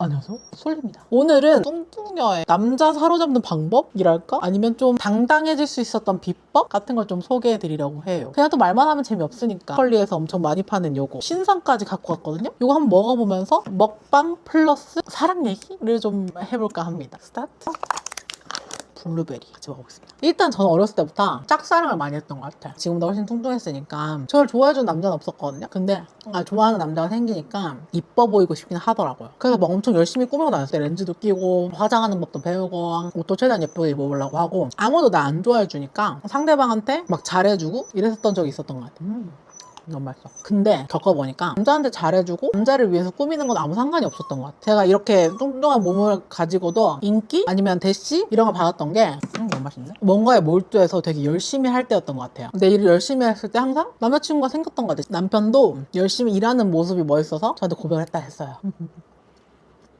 안녕하세요 솔입니다. 오늘은 뚱뚱녀의 남자 사로잡는 방법이랄까? 아니면 좀 당당해질 수 있었던 비법 같은 걸 좀 소개해 드리려고 해요. 그냥 또 말만 하면 재미없으니까 컬리에서 엄청 많이 파는 요거 신상까지 갖고 왔거든요? 요거 한번 먹어보면서 먹방 플러스 사랑 얘기를 좀 해볼까 합니다. 스타트 블루베리 같이 먹어보겠습니다. 일단 저는 어렸을 때부터 짝사랑을 많이 했던 것 같아요. 지금보다 훨씬 뚱뚱했으니까 저를 좋아해주는 남자는 없었거든요. 근데 아, 좋아하는 남자가 생기니까 이뻐 보이고 싶긴 하더라고요. 그래서 막 엄청 열심히 꾸미고 다녔어요. 렌즈도 끼고 화장하는 법도 배우고 옷도 최대한 예쁘게 입어보려고 하고 아무도 나 안 좋아해주니까 상대방한테 막 잘해주고 이랬었던 적이 있었던 것 같아요. 음. 너무 맛있어. 근데 겪어보니까 남자한테 잘해주고 남자를 위해서 꾸미는 건 아무 상관이 없었던 것 같아요. 제가 이렇게 뚱뚱한 몸을 가지고도 인기 아니면 대시 이런 걸 받았던 게 음, 너무 맛있네. 뭔가에 몰두해서 되게 열심히 할 때였던 것 같아요. 근데 일을 열심히 했을 때 항상 남자친구가 생겼던 것 같아요. 남편도 열심히 일하는 모습이 멋있어서 저한테 고백을 했다 했어요.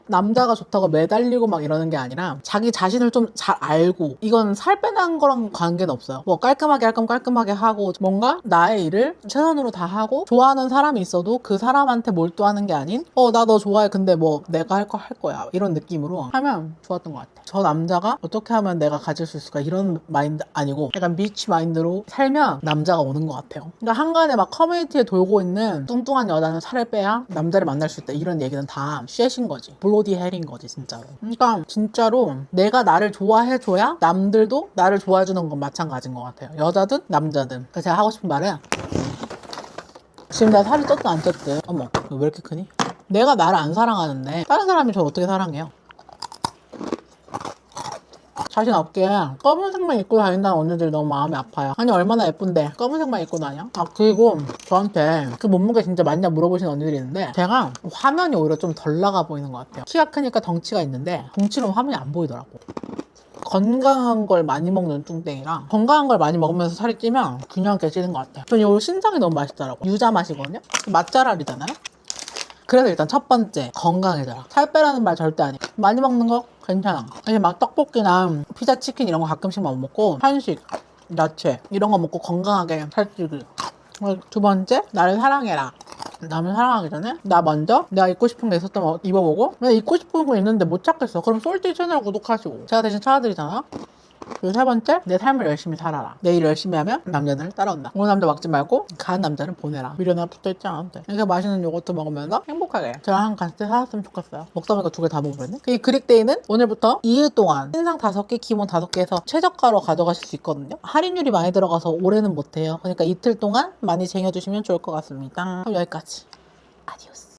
남자가 좋다고 매달리고 막 이러는 게 아니라 자기 자신을 좀 잘 알고 이건 살 빼는 거랑 관계는 없어요. 뭐 깔끔하게 할 거면 깔끔하게 하고 뭔가 나의 일을 최선으로 다 하고 좋아하는 사람이 있어도 그 사람한테 몰두하는 게 아닌 어 나 너 좋아해 근데 뭐 내가 할 거 할 거야 이런 느낌으로 하면 좋았던 것 같아요. 저 남자가 어떻게 하면 내가 가질 수 있을까 이런 마인드 아니고 약간 비치 마인드로 살면 남자가 오는 것 같아요. 그러니까 한간에 막 커뮤니티에 돌고 있는 뚱뚱한 여자는 살을 빼야 남자를 만날 수 있다 이런 얘기는 다 쉣인 거지. 블로 디 헬인 거지 진짜로. 그러니까 진짜로 내가 나를 좋아해줘야 남들도 나를 좋아해주는 건 마찬가지인 것 같아요. 여자든 남자든. 그래서 제가 하고 싶은 말은 지금 나 살이 쪘든 안 쪘든 어머 왜 이렇게 크니? 내가 나를 안 사랑하는데 다른 사람이 저를 어떻게 사랑해요? 자신 없게 검은색만 입고 다닌다는 언니들 너무 마음이 아파요. 아니 얼마나 예쁜데 검은색만 입고 다녀? 아 그리고 저한테 그 몸무게 진짜 맞냐 물어보시는 언니들이 있는데 제가 화면이 오히려 좀 덜 나가 보이는 것 같아요. 키가 크니까 덩치가 있는데 덩치로 화면이 안 보이더라고. 건강한 걸 많이 먹는 뚱땡이랑 건강한 걸 많이 먹으면서 살이 찌면 균형 찌는 것 같아요. 저는 이 신상이 너무 맛있더라고. 유자 맛이거든요. 맛잘알이잖아요. 그래서 일단 첫 번째 건강해져라. 살 빼라는 말 절대 아니야. 많이 먹는 거 괜찮아. 이게 막 떡볶이나 피자, 치킨 이런 거 가끔씩만 못 먹고 한식, 야채 이런 거 먹고 건강하게 살찌기. 두 번째 나를 사랑해라. 남을 사랑하기 전에 나 먼저 내가 입고 싶은 게 있었던 거 입어보고 내가 입고 싶은 거 있는데 못 찾겠어. 그럼 솔티 채널 구독하시고 제가 대신 찾아드리잖아. 그리고 세 번째, 내 삶을 열심히 살아라. 내 일을 열심히 하면 남자들 따라온다. 오는 남자 막지 말고 가는 남자는 보내라. 미련나 붙어 있지 않아도 돼. 이렇게 맛있는 요거트 먹으면서 행복하게 저랑 같이 살았으면 좋겠어요. 먹다 보니까 두 개 다 먹어버렸네. 이 그릭데이는 오늘부터 2일 동안 신상 5개, 기본 5개에서 최저가로 가져가실 수 있거든요. 할인율이 많이 들어가서 올해는 못해요. 그러니까 이틀 동안 많이 쟁여주시면 좋을 것 같습니다. 그럼 여기까지.